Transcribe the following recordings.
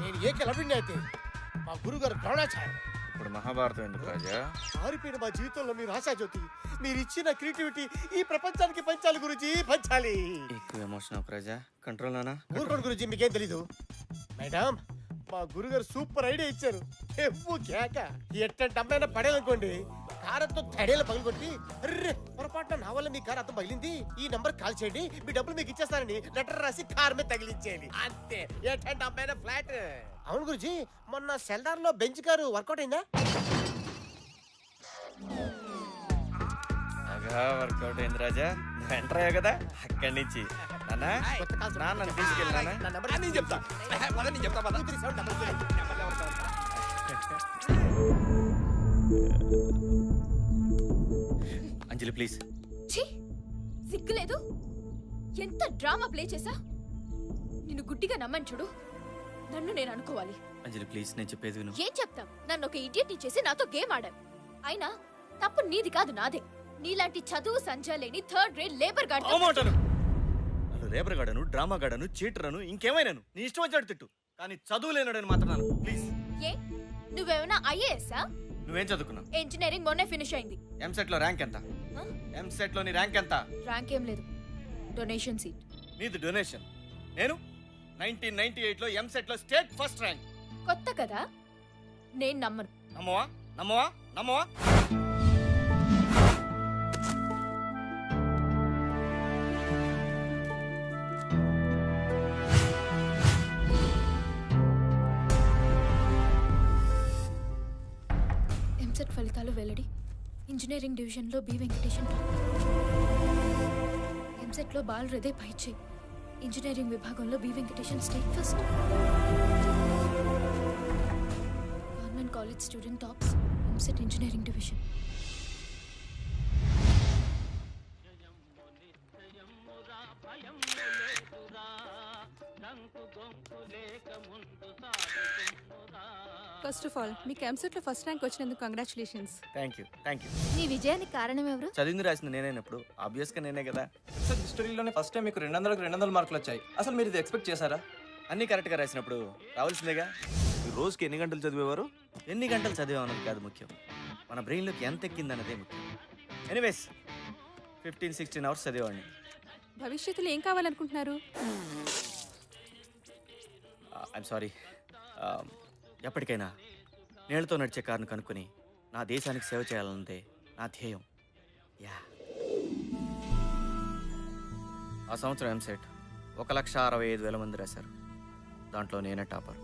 నేను ఏకలవ్యుణ్ణి అయితే మా గురుగారు ద్రోణాచార్య ఇప్పుడు మహాభారతం ఎందుకు రాజా? మారిపోయిన మా జీవితంలో మీరు ఆశాజ్యోతి మీరు ఇచ్చిన క్రియేటివిటీ ఈ ప్రపంచానికి పంచాలి గురుజీ పంచాలి. ఎక్కువ ఎమోషన్ రాజా. కంట్రోల్ నానా? ఊరుకోండి గురుజీ మీకేం తెలీదు. మేడం మా గురుగారు సూపర్ ఐడియా ఇచ్చారు. ఎవ్వు కేక. ఎట్టంటే అమ్మాయినా పడేదనుకోండి కారంతో తడేలు పగలగొట్టి అర్రే పొరపాటున నా వల్ల మీ కారు అర్థం పగిలింది ఈ నంబర్ కాల్ చేయండి మీ డబ్బులు మీకు ఇచ్చేస్తానని లెటర్ రాసి కార్ మీద తగిలించేయండి అంతే. ఎట్టంటే అమ్మాయినా ఫ్లాట్. అవును గురుజీ మొన్న సెల్దార్లో బెంచ్ కారు వర్కౌట్ అయిందా? వర్కౌట్ అయింది రాజా. అయ్యావు కదా? అక్కడి నుంచి. నానా కొత్త కాల్స్ నాన్న. తీసుకెళ్ళానా నేను చెప్తా. నేను చెప్తా. అంజలి ప్లీజ్ ఛీ! సిగ్గులేదు? ఎంత డ్రామా ప్లే చేసా నిన్ను గుడ్డిగా నమ్మని చూడు. నన్ను నేను అనుకోవాలి. అంజలి ప్లీజ్ నేను చెప్పేది విను. ఏం చెప్తాం? నన్ను ఒక ఇడియట్ చేసి నాతో గేమ్ ఆడాం అయినా తప్పు నీది కాదు నాదే. నీలాంటి చదువు సంజా లేని థర్డ్ గ్రేడ్ లేబర్ గార్డ్ అవమాటాలు నన్ను రేపర్ గాడను డ్రామా గాడను చీటరను ఇంకేమైనాను? నీ ఇష్టం వచ్చాడు తిట్టు. కానీ చదువు లేనాడని మాత్రం నాను ప్లీజ్ ఏ? నువ్వేమైనా ఐఏఎస్ఆ నువ్వేం చదువుకున్నావు ఇంజనీరింగ్ మొన్నే ఫినిష్ అయింది. ఎంసెట్లో ర్యాంక్ ఎంత? ఎంసెట్లో నీ ర్యాంక్ ఎంత? ర్యాంక్ ఏం లేదు. డొనేషన్ సీట్ నీది డొనేషన్ నేను? నైన్టీన్ నైన్టీ ఎయిట్లో ఎంసెట్లో స్టేట్ ఫస్ట్ ర్యాంక్ కొత్త కదా? నేను నమ్మను. నమ్మవా? నమ్మవా? నమ్మవా? వెల్లడి ఇంజనీరింగ్ డివిజన్లో బి వెంకటేషన్ ఎంసెట్లో బాల్ హృదయ పైచే. ఇంజనీరింగ్ విభాగంలో B Venkatesan state first. Government college student tops. EAMCET engineering division. First of all మీకు ఎంసెట్లో ఫస్ట్ ర్యాంక్ వచ్చినందుకు congratulations thank you thank you నీ విజయానికి కారణం ఎవరు? చదివింది రాసింది నేనైనప్పుడు. ఆబ్వియస్గా నేనే కదా. సార్ హిస్టరీలోనే ఫస్ట్ టైం మీకు రెండు వందలకు రెండు వందల మార్కులు వచ్చాయి. అసలు మీరు ఇది ఎక్స్పెక్ట్ చేశారా? అన్ని కరెక్ట్గా రాసినప్పుడు రావాల్సిందేగా? ఈ రోజుకి ఎన్ని గంటలు చదివేవారు? ఎన్ని గంటలు చదివామన్నది కాదు ముఖ్యం. మన బ్రెయిన్లోకి ఎంత ఎక్కిందన్నదే ముఖ్యం. ఎనీవేస్ ఫిఫ్టీన్ సిక్స్టీన్ అవర్స్ చదివేవాడిని. భవిష్యత్తులో ఏం కావాలనుకుంటున్నారు? ఐఎమ్ సారీ ఎప్పటికైనా నీళ్ళతో నడిచే కారును కనుక్కొని నా దేశానికి సేవ చేయాలన్నదే నా ధ్యేయం. యా. ఆ సంవత్సరం ఎంసెట్ ఒక లక్ష అరవై ఐదు వేల మంది రాశారు. దాంట్లో నేనే టాపర్.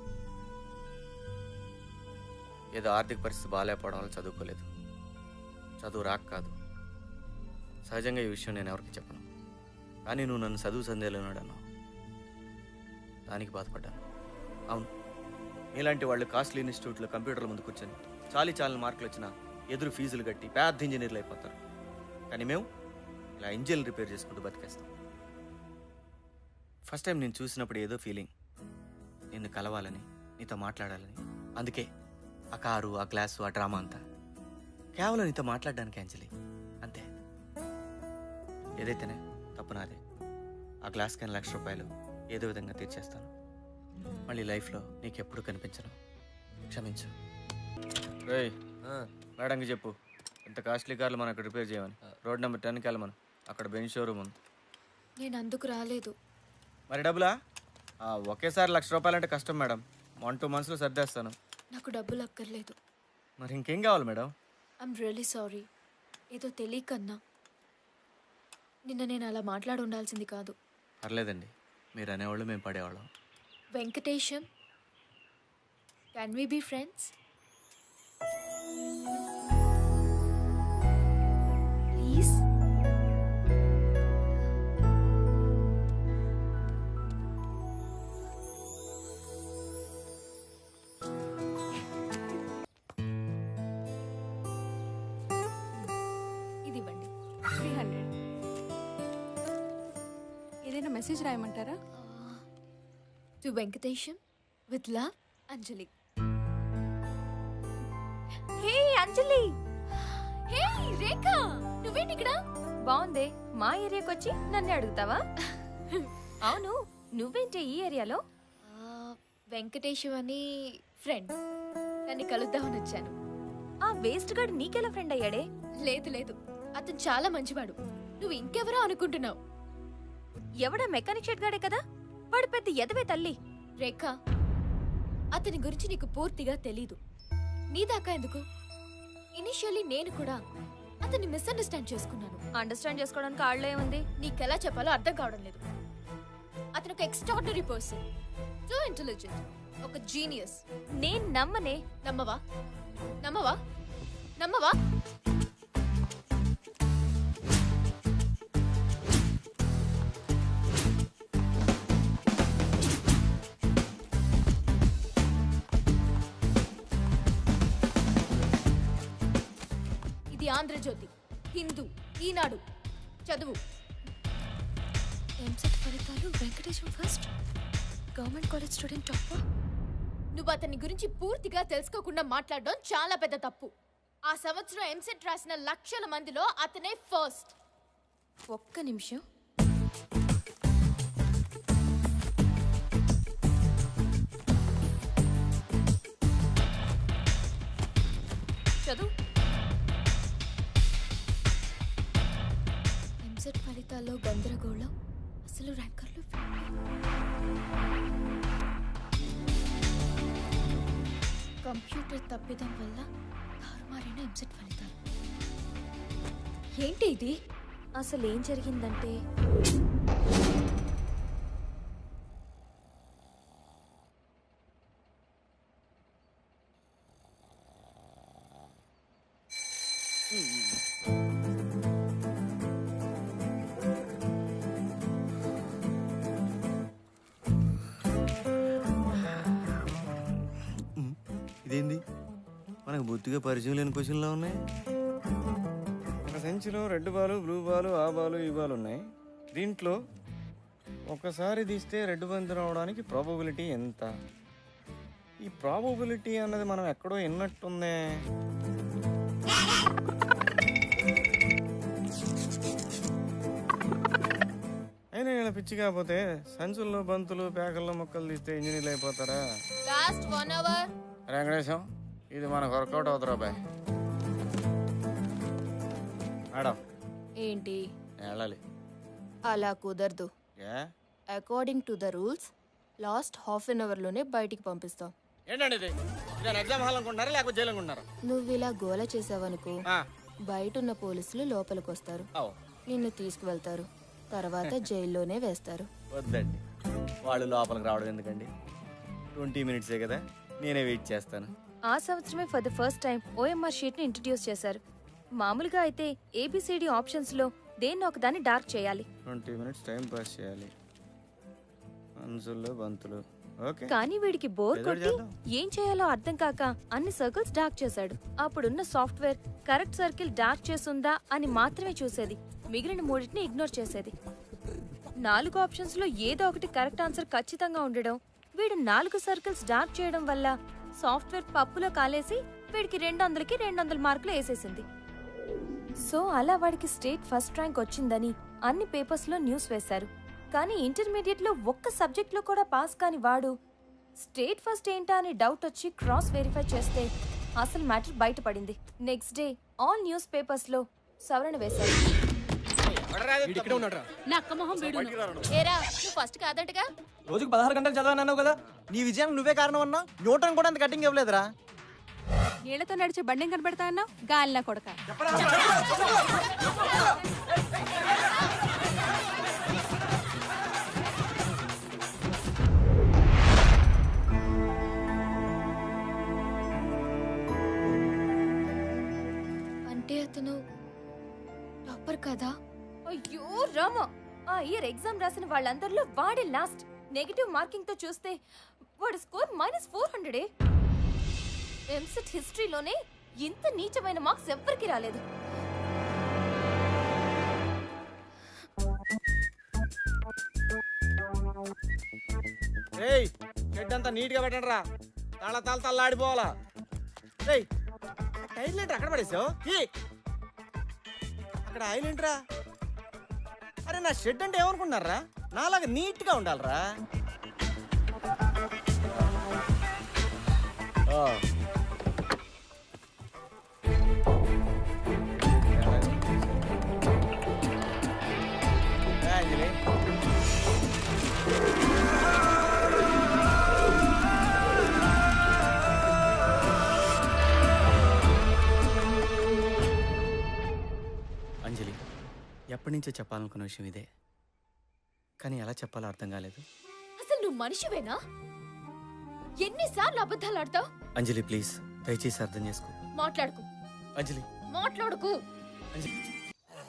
ఏదో ఆర్థిక పరిస్థితి బాగాలేకపోవడం వల్ల చదువుకోలేదు. చదువు రాక కాదు. సహజంగా ఈ విషయం నేను ఎవరికి చెప్పను. కానీ నువ్వు నన్ను చదువు సందేహంలో అన్నావు దానికి బాధపడ్డాను. అవును. మీలాంటి వాళ్ళు కాస్ట్లీ ఇన్స్టిట్యూట్లో కంప్యూటర్ల ముందు కూర్చొని చాలీ చాలని మార్కులు వచ్చినా ఎదురు ఫీజులు కట్టి పెద్ద ఇంజనీర్లు అయిపోతారు. కానీ మేము ఇలా ఇంజిన్ రిపేర్ చేసుకుంటూ బతికేస్తాం. ఫస్ట్ టైం నేను చూసినప్పుడు ఏదో ఫీలింగ్. నిన్ను కలవాలని నీతో మాట్లాడాలని. అందుకే ఆ కారు ఆ గ్లాసు ఆ డ్రామా అంతా. కేవలం నీతో మాట్లాడడానికి అంజలి. అంతే. ఏదైతేనే తప్పు నాదే. ఆ గ్లాస్ కానీ లక్ష రూపాయలు ఏదో విధంగా తీర్చేస్తాను. మళ్ళీ లైఫ్లో నీకెప్పుడు కనిపించను. క్షమించు. రేయ్ మేడంకి చెప్పు. ఇంత కాస్ట్లీ కార్లు మనం అక్కడ రిపేర్ చేయమని. రోడ్ నెంబర్ టెన్కి వెళ్ళమను. అక్కడ బెంచ్ షోరూమ్ ఉంది. నేను అందుకు రాలేదు. మరి డబ్బులా? ఆ, ఒకేసారి లక్ష రూపాయలంటే కష్టం మేడం. వన్ టూ మంత్స్లో సర్దేస్తాను. నాకు డబ్బులు అక్కర్లేదు. మరి ఇంకేం కావాలి మేడం? ఐమ్ రియలీ సారీ ఏదో తెలియకన్నా. నిన్న నేను అలా మాట్లాడి ఉండాల్సింది కాదు. పర్లేదండి. మీరు అనేవాళ్ళు మేము పడేవాళ్ళం. Venkatesham can we be friends please ఇది ఇవ్వండి. Three hundred. ఏదైనా message రాయమంటారా? To Venkatesham with love Anjali hey Anjali hey Rekha నువ్వేంటి ఇక్కడ? బాగుందే. మా ఏరియాకి వచ్చి నన్ను అడుగుతావా? అవును. నువ్వేంటి ఈ ఏరియాలో? వెంకటేశం అని ఫ్రెండ్ నన్ను కలుద్దామని వచ్చాను. ఆ వేస్ట్ గాడు నీకెలా ఫ్రెండ్ అయ్యాడే? లేదు లేదు. అతను చాలా మంచివాడు. నువ్వు ఇంకెవరో అనుకుంటున్నావు. ఎవడా మెకానిక్ షెడ్ గాడే కదా? వాడు పెద్ద ఎదవే తల్లి. రేఖ అతని గురించి నీకు పూర్తిగా తెలీదు. నీ దాకా ఎందుకు? ఇనిషియల్లీ నేను కూడా అతన్ని మిస్అండర్స్టాండ్ చేసుకున్నాను. అండర్స్టాండ్ చేసుకోవడానికి ఆళ్ళే ఉంది. నీకెలా చెప్పాలో అర్థం కావడం లేదు. అతను ఒక ఎక్స్ట్రాడినరీ పర్సన్ టూ ఇంటెలిజెంట్ ఒక జీనియస్ నేను నమ్మనే. నమ్మవా? నమ్మవా? నమ్మవా? ఆంధ్రజ్యోతి హిందూ ఈనాడు చదువు. ఎంసెట్ ఫలితాలు Venkatesham first? Government college student topper నువ్వు అతని గురించి పూర్తిగా తెలుసుకోకుండా మాట్లాడడం చాలా పెద్ద తప్పు. ఆ సంవత్సరం ఎంసెట్ రాసిన లక్షల మందిలో అతనే ఫస్ట్. ఒక్క నిమిషం. చదువు. ఎంసెట్ ఫలితాల్లో గందరగోళం. అసలు ర్యాంకర్లు కంప్యూటర్ తప్పిదం వల్ల తారుమారైన ఎంసెట్ ఫలితాలు. ఏంటి ఇది? అసలు ఏం జరిగిందంటే? ఇదేంది? మనకు బొత్తిగా పరిచయం లేని క్వశ్చన్లా ఉన్నాయి. ఒక సంచిలో రెడ్ బాలు బ్లూ బాలు ఆ బాలు ఈ బాలు ఉన్నాయి. దీంట్లో ఒకసారి తీస్తే రెడ్ బంతి రావడానికి ప్రాబబిలిటీ ఎంత? ఈ ప్రాబబిలిటీ అన్నది మనం ఎక్కడో విన్నట్టుందే. అయినా ఇలా పిచ్చి కాకపోతే సంచుల్లో బంతులు పేకల్లో మొక్కలు తీస్తే ఇంజనీర్లు అయిపోతారా? లాస్ట్ వన్ అవర్ వెంకటేశం ఇది మనకు వర్కౌట్ అవుతురా బాయ్ మేడం ఏంటి? వెళ్ళాలి. అలా కుదరదు. ఏ? According to the rules last half an అవర్లోనే బయటికి పంపిస్తాం. ఏంటండి ఇది? నేను ఎగ్జామ్ హాల్ అనుకుంటున్నారా లేకపోతే జైలు అనుకుంటున్నారా? నువ్వు ఇలా గోల చేసావనుకో ఆ, బయట ఉన్న పోలీసులు లోపలికి వస్తారు. నిన్ను తీసుకువెళ్తారు. తర్వాత జైల్లోనే వేస్తారు. వద్దండి. వాళ్ళు లోపలికి రావడం ఎందుకండి? ట్వంటీ మినిట్సే కదా. నేనే వెయిట్ చేస్తాను. ఆ సంవత్సరమే for the first time OMR షీట్ని introduce చేశారు. మామూలుగా అయితే ఏబిసిడి ఆప్షన్స్లో దేన్ని ఒకదాన్ని డార్క్ చేయాలి. ట్వంటీ మినిట్స్ టైం పాస్ చేయాలి. అంచుల్లో బంతులు. ఓకే. కానీ వీడికి బోర్ కొట్టి. ఏం చేయాలో అర్థం కాక అన్ని సర్కిల్స్ డార్క్ చేశాడు. అప్పుడున్న సాఫ్ట్వేర్ కరెక్ట్ సర్కిల్ డార్క్ చేసుందా అని మాత్రమే చూసేది. మిగిలిన మూడింటిని ఇగ్నోర్ చేసేది. నాలుగు ఆప్షన్స్లో ఏదో ఒకటి కరెక్ట్ ఆన్సర్ ఖచ్చితంగా ఉండడం వీడు నాలుగు సర్కిల్స్ డార్క్ చేయడం వల్ల సాఫ్ట్వేర్ పప్పులో కాలేసి వీడికి రెండు వందలకి రెండు వందల మార్కులు వేసేసింది. సో అలా వాడికి స్టేట్ ఫస్ట్ ర్యాంక్ వచ్చిందని అన్ని పేపర్స్లో న్యూస్ వేశారు. కానీ ఇంటర్మీడియట్లో ఒక్క సబ్జెక్ట్లో కూడా పాస్ కాని వాడు స్టేట్ ఫస్ట్ ఏంటా అని డౌట్ వచ్చి క్రాస్ వెరిఫై చేస్తే అసలు మ్యాటర్ బయటపడింది. నెక్స్ట్ డే ఆల్ న్యూస్ పేపర్స్లో సవరణ వేశారు. ఏరా నువ్వు ఫస్ట్ కాదంటగా? రోజుకు పదహారు గంటలు చదవనన్నావు కదా నీ విజయానికి నువ్వే కారణం అన్నా న్యూటన్ కూడా అంత కటింగ్ ఇవ్వలేదురా. నీళ్ళతో నడిచే బండి కనబడతా అన్నావు? గాలిన కొడక. అంటే అతను టాపర్ కదా? అయ్యో రామ. ఆ ఇయర్ ఎగ్జామ్ రాసిన వాళ్ళందరిలో వాడే లాస్ట్. నెగిటివ్ మార్కింగ్తో చూస్తే వాడి స్కోర్ మైనస్ ఫోర్ హండ్రెడే ఎంసెట్ హిస్టరీలోనే ఇంత నీచమైన మార్క్స్ ఎవ్వరికి రాలేదు. రేయ్ షెడ్ అంతా నీట్గా పెట్టండి రా తల తల తల్లాడిపోవాలా. రేయ్ టైర్ ఏంట్రా అక్కడ పడేసావు? అక్కడ ఆయిల్ ఏంట్రా? నా షెడ్ అంటే ఏమనుకున్నారా నాలాగా నీట్గా ఉండాలిరా. ఎప్పటి నుంచో చెప్పాలనుకున్న విషయం ఇదే. కానీ ఎలా చెప్పాలో అర్థం కాలేదు. అసలు నువ్వు మనిషివేనా? ఎన్నిసార్లు అబద్ధాలు ఆడతావు? అంజలి ప్లీజ్ దయచేసి అర్థం చేసుకో. మాట్లాడుకు. అంజలి. మాట్లాడుకు. అంజలి.